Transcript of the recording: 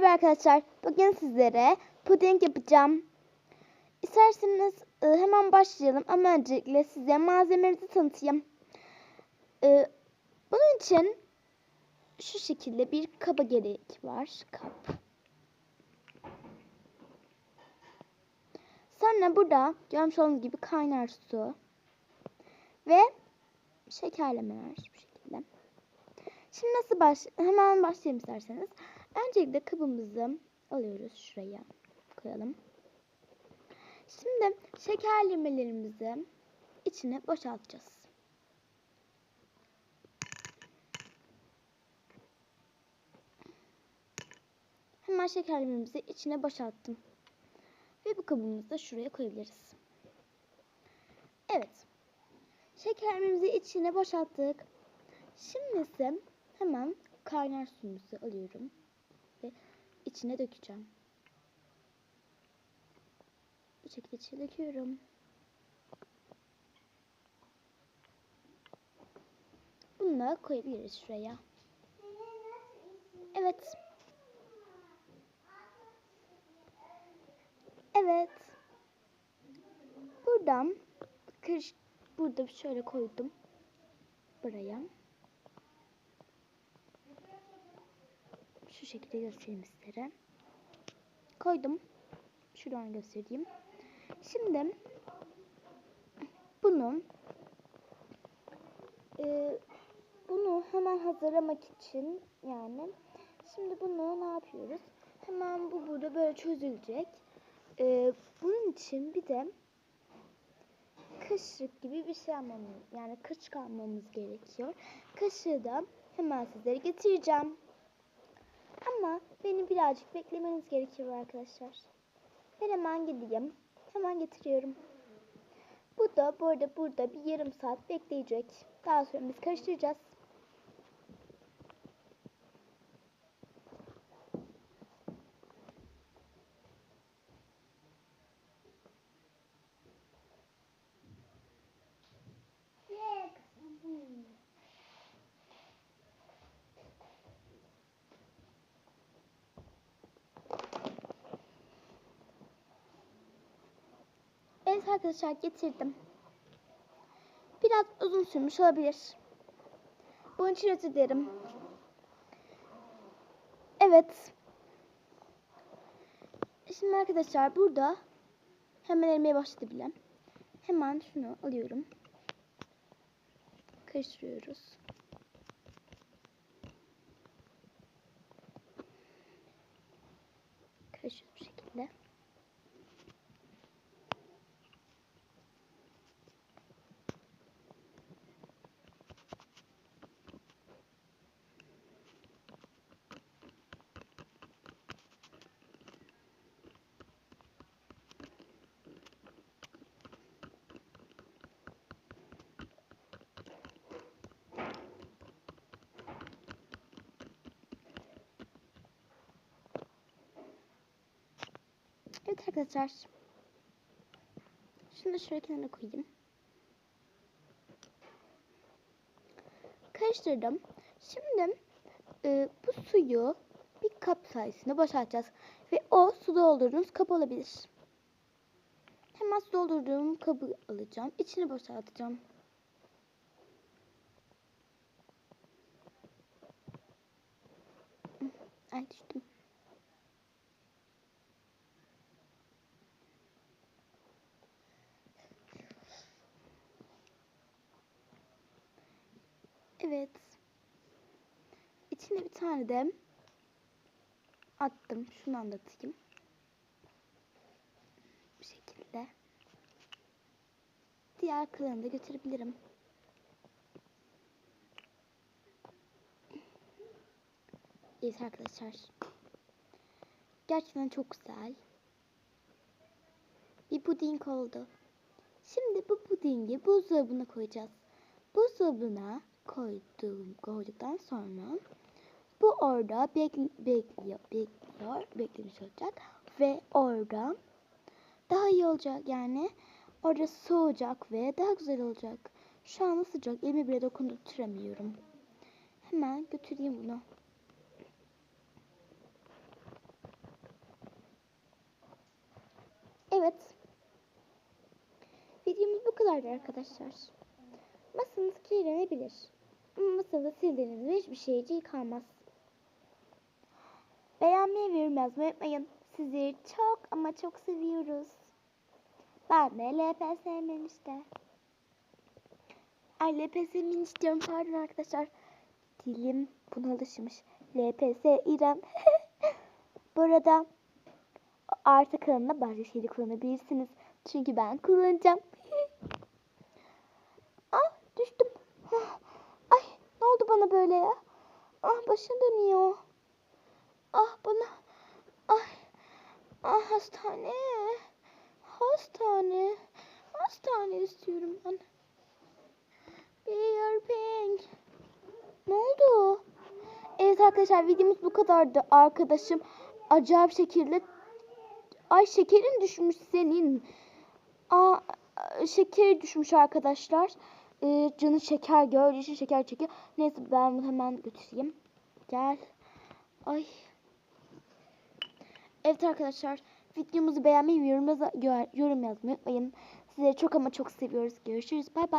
Merhaba arkadaşlar. Bugün sizlere puding yapacağım. İsterseniz e, hemen başlayalım ama öncelikle size malzemeleri tanıtayım. E, bunun için şu şekilde bir kaba gerek var. Kap. Sonra burada görmüş olduğunuz gibi kaynar su ve şekerlemeler bu şekilde. Şimdi nasıl baş hemen başlayalım isterseniz. Öncelikle kabımızı alıyoruz şuraya koyalım. Şimdi şekerlemelerimizi içine boşaltacağız. Hemen şekerlememizi içine boşalttım. Ve bu kabımızı da şuraya koyabiliriz. Evet. Şekerlememizi içine boşalttık. Şimdi ise hemen kaynar suyumuzu alıyorum içine dökeceğim. Bu şekilde içine döküyorum. Bunu da koyabiliriz şuraya. Evet. Evet. Buradan kırış burada şöyle koydum. Buraya. Şu şekilde göstereyim sizlere. Koydum. Şuradan göstereyim. Şimdi bunu e, bunu hemen hazırlamak için yani şimdi bunu ne yapıyoruz? Hemen bu burada böyle çözülecek. E, bunun için bir de kaşık gibi bir şey almamız yani kaşık almamız gerekiyor. Kaşığı da hemen sizlere getireceğim. Ama benim birazcık beklemeniz gerekiyor arkadaşlar. Ben hemen gideyim. Hemen getiriyorum. Bu da bu arada burada bir yarım saat bekleyecek. Daha sonra biz karıştıracağız. Evet arkadaşlar getirdim. Biraz uzun sürmüş olabilir. Bunun için özür dilerim. Evet. Şimdi arkadaşlar burada hemen erimeye başladı bile. Hemen şunu alıyorum. Karıştırıyoruz. Karıştırıyoruz bu şekilde. Evet arkadaşlar. Şunu da şöyle kenara koyayım. Karıştırdım. Şimdi e, bu suyu bir kap sayesinde boşaltacağız. Ve o su doldurduğunuz kap olabilir. Hemen su doldurduğum kabı alacağım. İçini boşaltacağım. Ay düştüm. Evet. İçine bir tane de attım. Şunu anlatayım. Bu şekilde. Diğer kalanını da götürebilirim. Evet arkadaşlar. Gerçekten çok güzel. Bir puding oldu. Şimdi bu pudingi buzdolabına koyacağız. Buzdolabına koydum, koyduktan sonra bu orada bekli bekliyor, bekliyor, olacak ve orada daha iyi olacak yani. Orada soğuyacak ve daha güzel olacak. Şu an sıcak. Elimi bile dokundurtamıyorum. Hemen götüreyim bunu. Evet. Videomuz bu kadardı arkadaşlar. Masanız kirlenebilir. Ama masada sildiğinizde hiçbir şeyci kalmaz. Beğenmeyi ve yorum unutmayın. Sizleri çok ama çok seviyoruz. Ben de LPS'min işte. Ay LPS'min istiyorum pardon arkadaşlar. Dilim buna alışmış. LPS İrem. Bu arada arta kanalına başka şeyde kullanabilirsiniz. Çünkü ben kullanacağım. ah düştüm. Ah, Ay ne oldu bana böyle ya? Ah başım dönüyor. Ah bana. Ay. Ah hastane. Hastane. Hastane istiyorum ben. Pink. Ne oldu? Evet arkadaşlar videomuz bu kadardı. Arkadaşım acayip şekilde Ay şekerin düşmüş senin. Aa, şekeri düşmüş arkadaşlar. Ee, canı şeker gördüğü şeker çekiyor. Neyse ben bunu hemen götüreyim. Gel. Ay. Evet arkadaşlar. Videomuzu beğenmeyi yorum, yorum yazmayı unutmayın. Sizleri çok ama çok seviyoruz. Görüşürüz. Bay bay.